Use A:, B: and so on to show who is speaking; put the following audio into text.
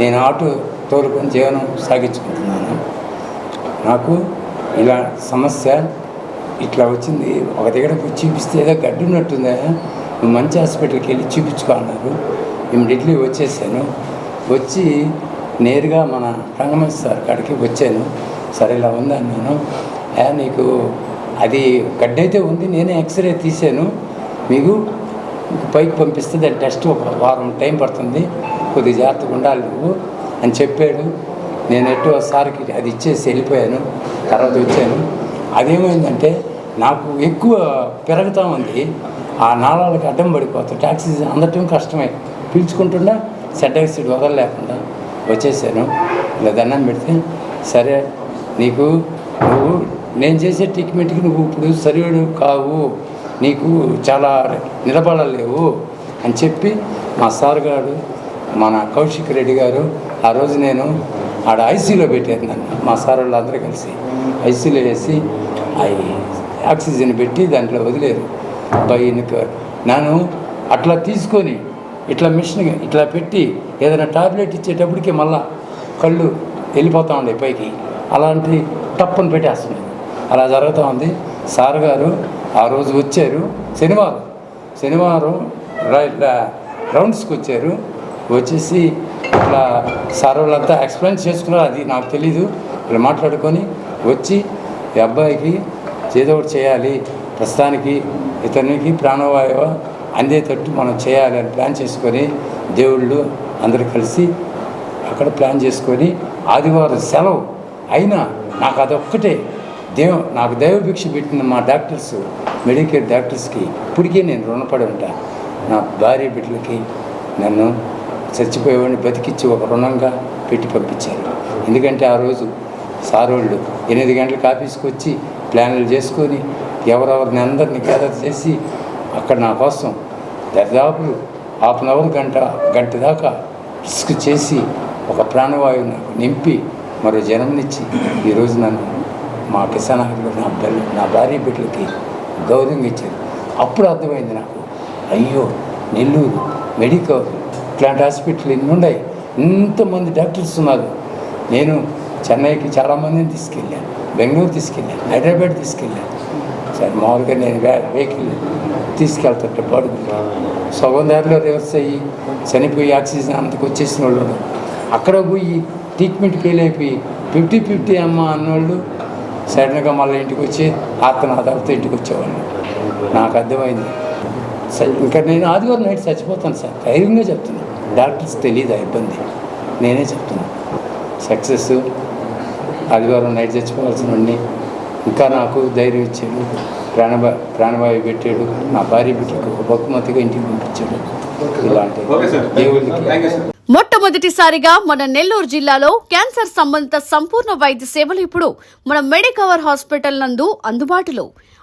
A: నేను ఆటో తోలుకొని జీవనం సాగించుకుంటున్నాను. నాకు ఇలా సమస్య ఇట్లా వచ్చింది. ఒక దగ్గర చూపిస్తే ఏదో గడ్డి ఉన్నట్టుందా. నువ్వు మంచి హాస్పిటల్కి వెళ్ళి చూపించుకో అన్నారు. ఇమ్మీడియట్లీ వచ్చేసాను. వచ్చి నేరుగా మన రంగమేశ్ సార్ కాడికి వచ్చాను. సరే ఇలా ఉందన్నాను నీకు అది గడ్డి అయితే ఉంది. నేనే ఎక్స్రే తీసాను మీకు పైకి పంపిస్తే దాని టెస్ట్ ఒక వారం టైం పడుతుంది. కొద్ది జాగ్రత్తగా ఉండాలి నువ్వు అని చెప్పాడు. నేను ఎట్టో సార్కి అది ఇచ్చేసి వెళ్ళిపోయాను. తర్వాత వచ్చాను. అదేమైందంటే నాకు ఎక్కువ పెరుగుతూ ఉంది ఆ నాళాలకు అడ్డం పడిపోతుంది టాక్సీ అందటం కష్టమే. పీల్చుకుంటున్నా సెడ్ ఆక్సిడ్ వదలలేకుండా వచ్చేసాను. ఇలా దండం పెడితే సరే నీకు నువ్వు నేను చేసే ట్రీట్మెంట్కి నువ్వు ఇప్పుడు సరివేడు కావు. నీకు చాలా నిలబడలేవు అని చెప్పి మా సార్ గారు మన కౌశిక్ రెడ్డి గారు ఆ రోజు నేను ఆడ ఐసీలో పెట్టారు నన్ను మా సార్ వాళ్ళందరూ కలిసి ఐసీలో వేసి అవి ఆక్సిజన్ పెట్టి దాంట్లో వదిలేరు. బయనక నేను అట్లా తీసుకొని ఇట్లా మిషన్ ఇట్లా పెట్టి ఏదైనా టాబ్లెట్ ఇచ్చేటప్పటికి మళ్ళా కళ్ళు వెళ్ళిపోతూ ఉండే పైకి. అలాంటి టప్పును పెట్టేస్తున్నాయి అలా జరుగుతూ ఉంది. సార్ గారు ఆ రోజు వచ్చారు. శనివారం. శనివారం రౌండ్స్కి వచ్చారు. వచ్చేసి ఇట్లా సార్ వాళ్ళంతా ఎక్స్ప్లెయిన్ చేసుకున్నారు అది నాకు తెలీదు. ఇట్లా మాట్లాడుకొని వచ్చి ఈ అబ్బాయికి ఏదో ఒకటి చేయాలి ప్రస్తుతానికి ఇతనికి ప్రాణవాయువు అందేటట్టు మనం చేయాలి అని ప్లాన్ చేసుకొని దేవుళ్ళు అందరూ కలిసి అక్కడ ప్లాన్ చేసుకొని ఆదివారం సెలవు అయినా నాకు అదొక్కటే. దేవ నాకు దైవభిక్ష పెట్టిన మా డాక్టర్స్ మెడికేర్ డాక్టర్స్కి ఇప్పటికే నేను రుణపడి ఉంటా. నా భార్య బిడ్డలకి నన్ను చచ్చిపోయేవాడిని బతికిచ్చి ఒక రుణంగా పెట్టి పంపించారు. ఎందుకంటే ఆ రోజు సార్ ఎనిమిది గంటలకు ఆఫీస్కి వచ్చి ప్లాన్లు చేసుకొని ఎవరెవరిని అందరిని గ్యాదర్ చేసి అక్కడ నా కోసం దాదాపు హాఫ్ అన్ అవర్ గంట గంట దాకా రిస్క్ చేసి ఒక ప్రాణవాయువు నాకు నింపి మరో జన్మనిచ్చి ఈరోజు నన్ను మా కిసాన్ నా బిడ్డ నా భార్య బిడ్డలకి గౌరవం ఇచ్చారు. అప్పుడు అర్థమైంది నాకు అయ్యో నెల్లూరు మెడికల్ ఇట్లాంటి హాస్పిటల్ ఇన్ని ఉన్నాయి? ఇంతమంది డాక్టర్స్ ఉన్నారు. నేను చెన్నైకి చాలామందిని తీసుకెళ్ళాను. బెంగళూరు తీసుకెళ్ళాను. హైదరాబాద్ తీసుకెళ్ళాను. సరే మామూలుగా నేను వెహికల్ తీసుకెళ్తుంటే పడుకు సగం దారిలో రివర్స్ అయ్యి చనిపోయి ఆక్సిజన్ అంతకు వచ్చేసిన వాళ్ళు అక్కడ పోయి ట్రీట్మెంట్ ఫెయిల్ అయిపోయి ఫిఫ్టీ ఫిఫ్టీ అమ్మ అన్నోళ్ళు సడన్గా మళ్ళీ ఇంటికి వచ్చి ఆత్మనాథాలతో ఇంటికి వచ్చేవాళ్ళు. నాకు అర్థమైంది. సరే ఇంకా నేను ఆదివారం నైట్ చచ్చిపోతాను సార్. ధైర్యంగా చెప్తున్నాను. డాక్టర్స్ తెలియదు ఆ ఇబ్బంది నేనే చెప్తున్నాను సక్సెస్ ఆదివారం నైట్ చచ్చిపోవాల్సిన ఇంకా నాకు ధైర్యం ఇచ్చాడు ప్రాణవా ప్రాణవాయువు పెట్టాడు నా భార్య బిడ్డకు ఒక బహుమతిగా ఇంటికి పంపించాడు. ఇలాంటి
B: ఓకే సార్.
A: దేవుడికి
C: మొట్టమొదటిసారిగా మన నెల్లూరు జిల్లాలో క్యాన్సర్ సంబంధిత సంపూర్ణ వైద్య సేవలు ఇప్పుడు మన మెడికవర్ హాస్పిటల్ నందు అందుబాటులో.